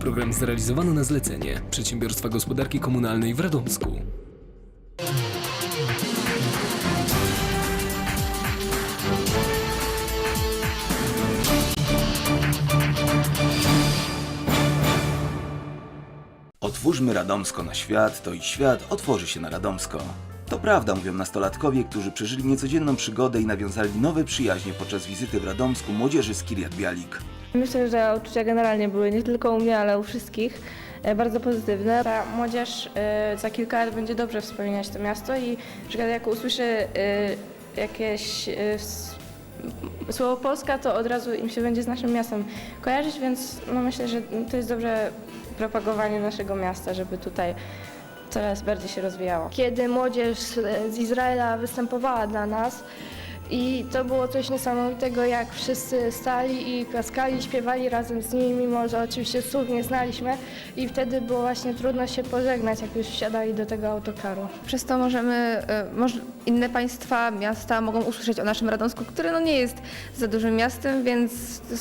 Program zrealizowano na zlecenie Przedsiębiorstwa Gospodarki Komunalnej w Radomsku. Otwórzmy Radomsko na świat, to i świat otworzy się na Radomsko. To prawda, mówią nastolatkowie, którzy przeżyli niecodzienną przygodę i nawiązali nowe przyjaźnie podczas wizyty w Radomsku młodzieży z Kiriat Bialik. Myślę, że odczucia generalnie były nie tylko u mnie, ale u wszystkich e, bardzo pozytywne. Ta młodzież e, za kilka lat będzie dobrze wspominać to miasto i na przykład jak usłyszy e, jakieś e, s- słowo Polska, to od razu im się będzie z naszym miastem kojarzyć, więc no myślę, że to jest dobrze propagowanie naszego miasta, żeby tutaj coraz bardziej się rozwijało. Kiedy młodzież z Izraela występowała dla nas, i to było coś niesamowitego, jak wszyscy stali i klaskali, śpiewali razem z nimi, mimo że oczywiście słów nie znaliśmy. I wtedy było właśnie trudno się pożegnać, jak już wsiadali do tego autokaru. Przez to możemy, e, moż, inne państwa, miasta mogą usłyszeć o naszym Radomsku, które no nie jest za dużym miastem, więc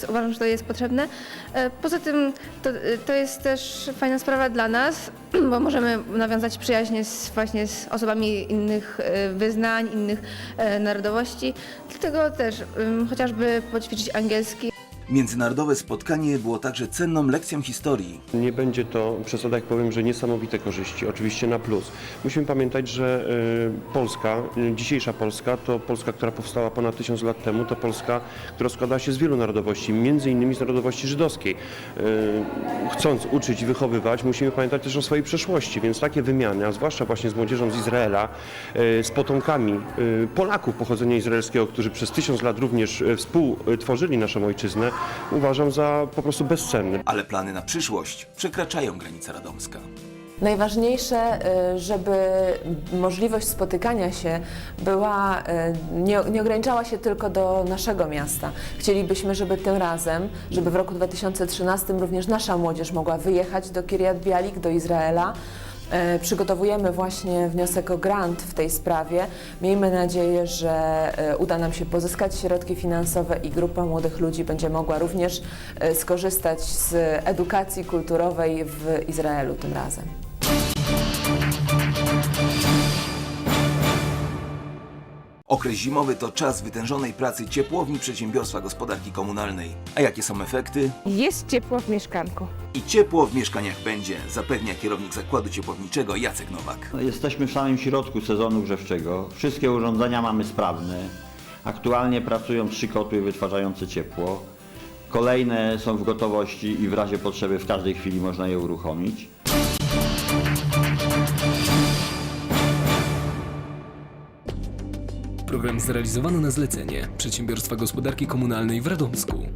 uważam, że to jest potrzebne. E, Poza tym to, e, to jest też fajna sprawa dla nas, bo możemy nawiązać przyjaźnie z, właśnie z osobami innych wyznań, innych narodowości. Dlatego też em, chociażby poćwiczyć angielski. Międzynarodowe spotkanie było także cenną lekcją historii. Nie będzie to, przesada jak powiem, że niesamowite korzyści, oczywiście na plus. Musimy pamiętać, że y, Polska, y, dzisiejsza Polska, to Polska, która powstała ponad tysiąc lat temu, to Polska, która składa się z wielu narodowości, między innymi z narodowości żydowskiej. Y, Chcąc uczyć i wychowywać, musimy pamiętać też o swojej przeszłości, więc takie wymiany, a zwłaszcza właśnie z młodzieżą z Izraela, z potomkami Polaków pochodzenia izraelskiego, którzy przez tysiąc lat również współtworzyli naszą ojczyznę, uważam za po prostu bezcenne. Ale plany na przyszłość przekraczają granice Radomska. Najważniejsze, y, żeby możliwość spotykania się była, y, nie, nie ograniczała się tylko do naszego miasta. Chcielibyśmy, żeby tym razem, żeby w roku 2013 również nasza młodzież mogła wyjechać do Kiryat Bialik, do Izraela. E, Przygotowujemy właśnie wniosek o grant w tej sprawie. Miejmy nadzieję, że e, uda nam się pozyskać środki finansowe i grupa młodych ludzi będzie mogła również e, skorzystać z edukacji kulturowej w Izraelu tym razem. Okres zimowy to czas wytężonej pracy ciepłowni przedsiębiorstwa gospodarki komunalnej. A jakie są efekty? Jest ciepło w mieszkanku. I ciepło w mieszkaniach będzie, zapewnia kierownik zakładu ciepłowniczego Jacek Nowak. No, Jesteśmy w samym środku sezonu grzewczego. Wszystkie urządzenia mamy sprawne. Aktualnie pracują trzy kotły wytwarzające ciepło. Kolejne są w gotowości i w razie potrzeby w każdej chwili można je uruchomić. Program zrealizowano na zlecenie Przedsiębiorstwa Gospodarki Komunalnej w Radomsku.